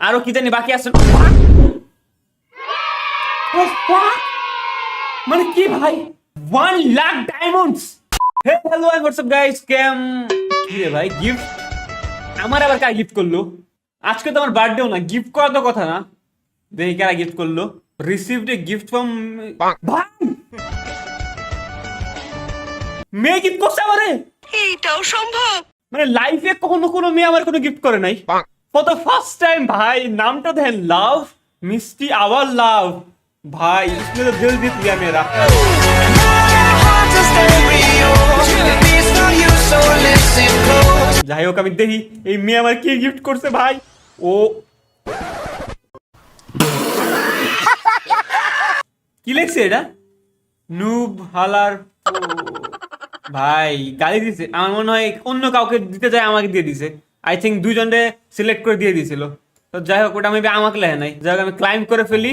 আরও কি জানি বাকি আছে? মানে কি ভাই? One lakh diamonds hey hello and what's up guys কেম কি রে ভাই গিফট আমার আবার কার গিফট করল? আজকে তো আমার বার্থডেও না গিফট করা তো কথা না। দেখি কারা গিফট করল। রিসিভড এ গিফট ফ্রম ভাই! মেয়ে গিফট করছে আমারে! এইটাও সম্ভব? মানে লাইফে কখনো কোনো মেয়ে আমার কোনো গিফট করে নাই। ফর দ্য ফার্স্ট টাইম ভাই নামটা দেখেন লাভ মিষ্টি আওয়ার লাভ ভাই इसमें तो दिल जीत लिया मेरा যাই হোক আমি দেখি এই মেয়ে আমার কি গিফট করছে ভাই ও কি লিখছে এটা নুব হালার ও, ভাই গালি দিছে আমার মনে হয় অন্য কাউকে দিতে যায় আমাকে দিয়ে দিছে আই থিঙ্ক দুইজনকে সিলেক্ট করে দিয়ে দিয়েছিল। তো যাই হোক, ওটা মেবি আমাকে লেখে নাই। যাই হোক, আমি ক্লাইম্ব করে ফেলি।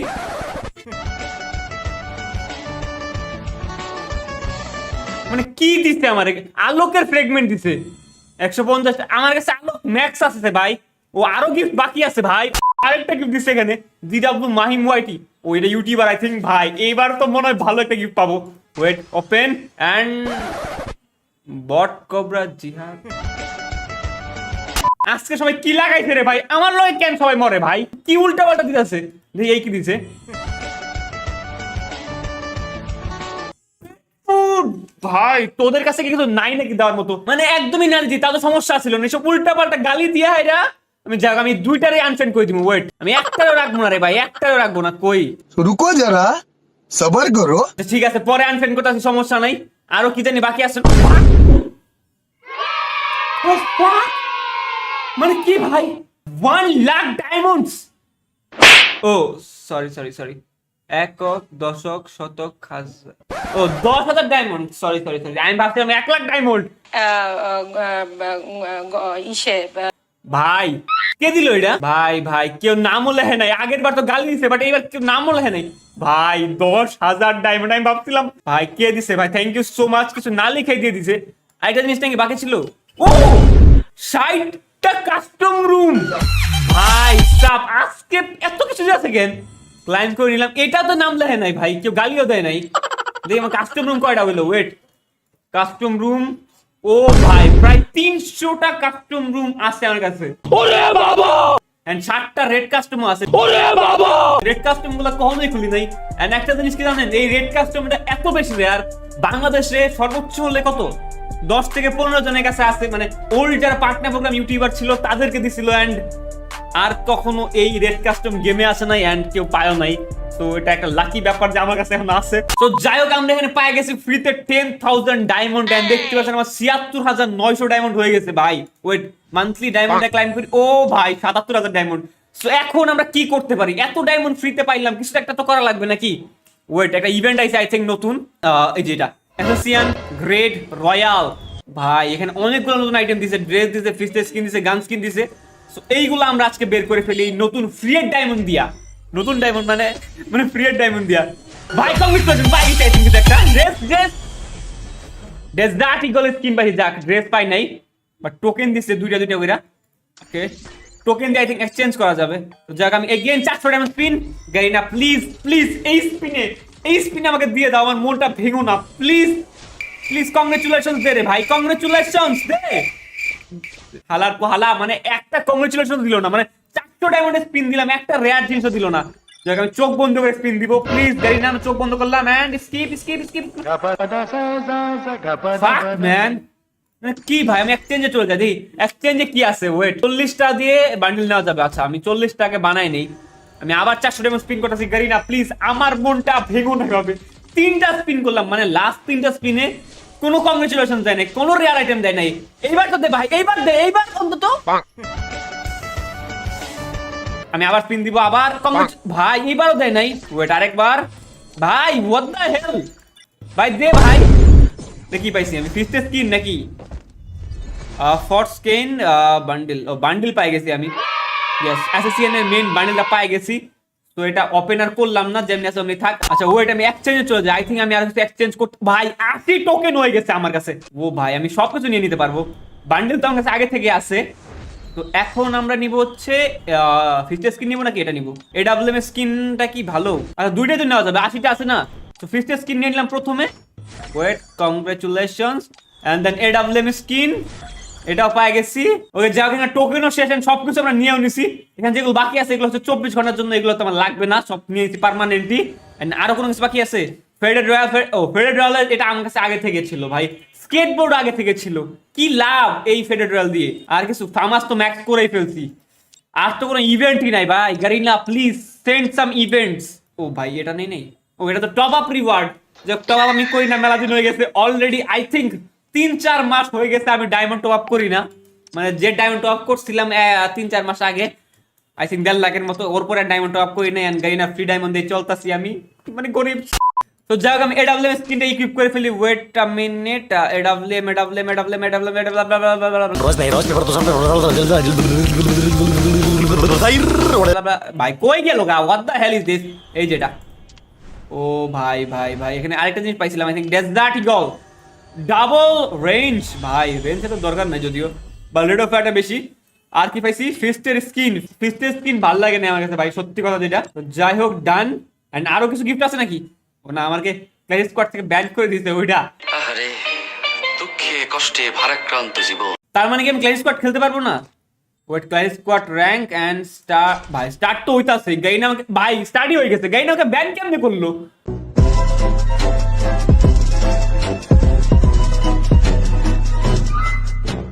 মানে কি দিছে আমার? আলোকের ফ্রেগমেন্ট দিছে। একশো পঞ্চাশ আমার কাছে আলোক ম্যাক্স আছে ভাই। ও আরও গিফট বাকি আছে ভাই। আরেকটা গিফট দিছে এখানে। জিডাব্লু মাহিম ওয়াইটি ও, এটা ইউটিউবার আই থিঙ্ক ভাই। এইবার তো মনে হয় ভালো একটা গিফট পাবো। ওয়েট ওপেন অ্যান্ড বট কবরা জিহাদ আজকে সবাই কি লাগাইছে রে ভাই? আমার লোক কেন সবাই মরে ভাই? কি উল্টা পাল্টা দিতেছে? এই কি দিছে? ভাই তোদের কাছে কি কিছু নাই নাকি দেওয়ার মতো? মানে একদমই না দিদি তাদের সমস্যা ছিল না এসব উল্টা পাল্টা গালি দিয়া এরা আমি যাক আমি দুইটারে আনফ্রেন্ড করে দিব ওয়েট আমি একটারও রাখব না রে ভাই একটারও রাখব না কই? রুকো যারা সবার করো। আচ্ছা, ঠিক আছে পরে আনফ্রেন্ড করতে আছে সমস্যা নাই। আরও কি জানি বাকি আছে? মানে কি ভাই? ওয়ান লাখ ডায়মন্ডস ও সরি সরি সরি একক দশক শতক হাজার। ও দশ হাজার ডায়মন্ড সরি সরি সরি আমি ভাবছিলাম এক লাখ ডায়মন্ড ইসে ভাই কে দিল এটা? ভাই ভাই কেউ নামও লেখে নাই। আগের বার তো গালি দিছে বাট এইবার কেউ নামও লেখে নাই। ভাই দশ হাজার ডায়মন্ড আমি ভাবছিলাম ভাই কে দিছে? ভাই থ্যাংক ইউ সো মাচ কিছু না লিখে দিয়ে দিছে। আরেকটা জিনিস নাকি বাকি ছিল? ও! ষাটটা কাস্টম রুম ভাই সাপ আজকে এত কিছু আছে কেন? ক্লাইম করে নিলাম। এটা তো নাম লেখে নাই ভাই কেউ গালিও দেয় নাই। দেখি আমার কাস্টম রুম কয়টা হইল ওয়েট কাস্টম রুম ও ভাই প্রায় তিনশোটা কাস্টম রুম আছে আমার কাছে। ওরে বাবা! এন্ড ষাটটা রেড কাস্টম আছে। ওরে বাবা! রেড কাস্টমগুলো কখনোই খুলি নাই। এন্ড একটা জিনিস কি জানেন এই রেড কাস্টম এটা এত বেশি রেয়ার বাংলাদেশে সর্বোচ্চ হলে কত? দশ থেকে পনেরো জনের কাছে আছে মানে ওল্ড যারা পার্টনার প্রোগ্রাম ইউটিউবার ছিল, তাদেরকে দিছিল এন্ড আর কখনো এই রেড কাস্টম গেমে আসে নাই এন্ড কেউ পায়ও নাই। তো এটা একটা লাকি ব্যাপার যে আমার কাছে এখন আছে। তো যাই হোক, আমরা এখানে পাই গেছি ফ্রিতে টেন থাউজেন্ড ডায়মন্ড এন্ড দেখতে পাচ্ছেন আমার ছিয়াত্তর হাজার নয়শো ডায়মন্ড হয়ে গেছে ভাই। ওয়েট মান্থলি ডায়মন্ড ক্লাইম করি? ও ভাই, সাতাত্তর হাজার ডায়মন্ড সো এখন আমরা কি করতে পারি? এত ডায়মন্ড ফ্রিতে পাইলাম, কিছু একটা তো করা লাগবে নাকি? ওয়েট একটা ইভেন্ট আইছে আই থিঙ্ক নতুন। এই যে এটা। অ্যাসোসিয়ান গ্রেড রয়্যাল ভাই, এখানে অনেকগুলো নতুন আইটেম দিছে ড্রেস দিছে ফিস্টের স্কিন দিছে গান স্কিন দিছে। সো এইগুলো আমরা আজকে বের করে ফেলি নতুন ফ্রিয়ের ডায়মন্ড দিয়া। নতুন ডায়মন্ড মানে মানে ফ্রিয়ের ডায়মন্ড দিয়া। ভাই কংগ্রেচুলেশন ভাই এটা থিঙ্ক একটা। Dress dress that eagle skin পাই যাক ড্রেস পাই নাই। বাট টোকেন দিছে দুইটা দুইটা কইরা। ওকে টোকেন দিয়ে আই থিঙ্ক এক্সচেঞ্জ করা যাবে। তো যাক, আমি এগেইন চারশো diamond spin Garena please please এই স্পিনে এই স্পিনে আমাকে দিয়ে দাও, আমার মনটা ভেঙো না। প্লিজ প্লিজ কংগ্রেচুলেশন দে রে ভাই কংগ্রেচুলেশন দে। হালার হালা মানে একটা কংগ্রেচুলেশন দিল না মানে চারশো ডায়মন্ডের স্পিন দিলাম, একটা রেয়ার জিনিসও দিল না। যাক, আমি চোখ বন্ধ করে স্পিন দিব প্লিজ গাড়ি না চোখ বন্ধ করলাম and skip skip skip fuck man কি ভাই, আমি এক্সচেঞ্জে চলে যাই এক্সচেঞ্জে কি আছে? ওয়েট চল্লিশটা দিয়ে বান্ডিল নেওয়া যাবে। আচ্ছা আমি চল্লিশটাকে বানাই নেই। আমি আবার চারশো টাকা স্পিন করতেছি গাড়ি না প্লিজ আমার মনটা ভেঙো না হবে তিনটা স্পিন করলাম মানে লাস্ট তিনটা স্পিনে কোনো কংগ্রেচুলেশন দেয় নাই কোনো রেয়ার আইটেম দেয় নাই। এইবার তো দে ভাই এইবার দে এইবার অন্তত আমি আবার স্পিন দিব আবার congrats- ভাই এইবারও দেয় নাই। ওয়েট আরেকবার। ভাই হোয়াট দ্য হেল ভাই দে ভাই। দেখি পাইছি আমি ফিস্টের স্কিন নাকি? ফর্ট স্কেন বান্ডিল ও বান্ডিল পাই গেছি আমি। ইয়েস অ্যাসোসিয়েন এর মেইন বান্ডিলটা পাই গেছি। তো এটা ওপেনার করলাম না, যেমনি আছে অমনি থাক। আচ্ছা ওয়েট আমি এক্সচেঞ্জে চলে যাই। আই থিঙ্ক আমি আর কিছু এক্সচেঞ্জ করতে ভাই, আশি টোকেন হয়ে গেছে আমার কাছে। ও ভাই, আমি সবকিছু নিয়ে নিতে পারব। বান্ডিল তো আমার কাছে আগে থেকে আছে। তো এখন আমরা নিব হচ্ছে ফিস্টের স্কিন নিব নাকি এটা নিব? এডাব্লিউএম এর স্কিনটা কি ভালো? আচ্ছা দুইটাই তো নেওয়া যাবে। আশিটা আছে না? তো ফিস্টের স্কিন নিয়ে নিলাম প্রথমে। Wait congratulations and then AWM skin এটাও পাই গেছি। ওকে যা এখানে টোকেনও শেষ সবকিছু আমরা নিয়েও নিছি। এখানে যেগুলো বাকি আছে, এগুলো হচ্ছে চব্বিশ ঘণ্টার জন্য এগুলো তো আমার লাগবে না, সব নিয়ে নিছি পার্মানেন্টলি আরও কোনো কিছু বাকি আছে? ফেডেড রয়্যাল ও ফেডেড রয়্যাল এটা আমার কাছে আগে থেকে ছিল ভাই। স্কেটবোর্ড আগে থেকে ছিল। কি লাভ এই ফেডেড রয়্যাল দিয়ে? আর কিছু ফার্মাস তো ম্যাক্স করেই ফেলছি। আর তো কোনো ইভেন্টই নাই ভাই। Garena please send some events ও ভাই, এটা নেই নেই। ও, এটা তো টপ আপ রিওয়ার্ড যে টপ আপ আমি করি না, মেলা দিন হয়ে গেছে। অলরেডি আই থিঙ্ক তিন চার মাস হয়ে গেছে আমি ডায়মন্ড টপ আপ করি না। মানে যে ডায়মন্ড টপ আপ করছিলাম তিন চার মাস আগে আই থিঙ্ক দেড় লাখের মতো ওর পরে ডায়মন্ড টপ আপ করি না গাইনা ফ্রি ডায়মন্ড দিয়ে চলতাছি আমি। মানে গরিব তো যাই হোক আমি এডাব্লিউএম স্ক্রিনটা ইকুইপ করে ফেলি। Wait a minute Rosme, por tu santo. ভাই কই গেল গা what the hell is this এই যেটা। ও ভাই ভাই ভাই এখানে আরেকটা জিনিস পাইছিলাম I think desert eagle double range ভাই রেঞ্জ তো দরকার নাই যদিও। বা রেড অফ একটা বেশি। আর কি পাইছি? ফিস্টের স্কিন ফিস্টের স্কিন ভালো লাগে না আমার কাছে ভাই সত্যি কথা যেটা। যাই হোক ডান এন্ড আরও কিছু গিফট আছে নাকি? না আমাকে ক্লাস স্কোয়াড থেকে ব্যান করে দিয়েছে ওইটা। আরে দুঃখে কষ্টে ভারাক্রান্ত জীবন। তার মানে কি আমি ক্লাস স্কোয়াড খেলতে পারব না? Wait class squad rank and star ভাই স্টার্ট তো হইতাছে। গাইন আমাকে ভাই স্টার্টই হয়ে গেছে। গাইন আমাকে ব্যান কেমনে করল?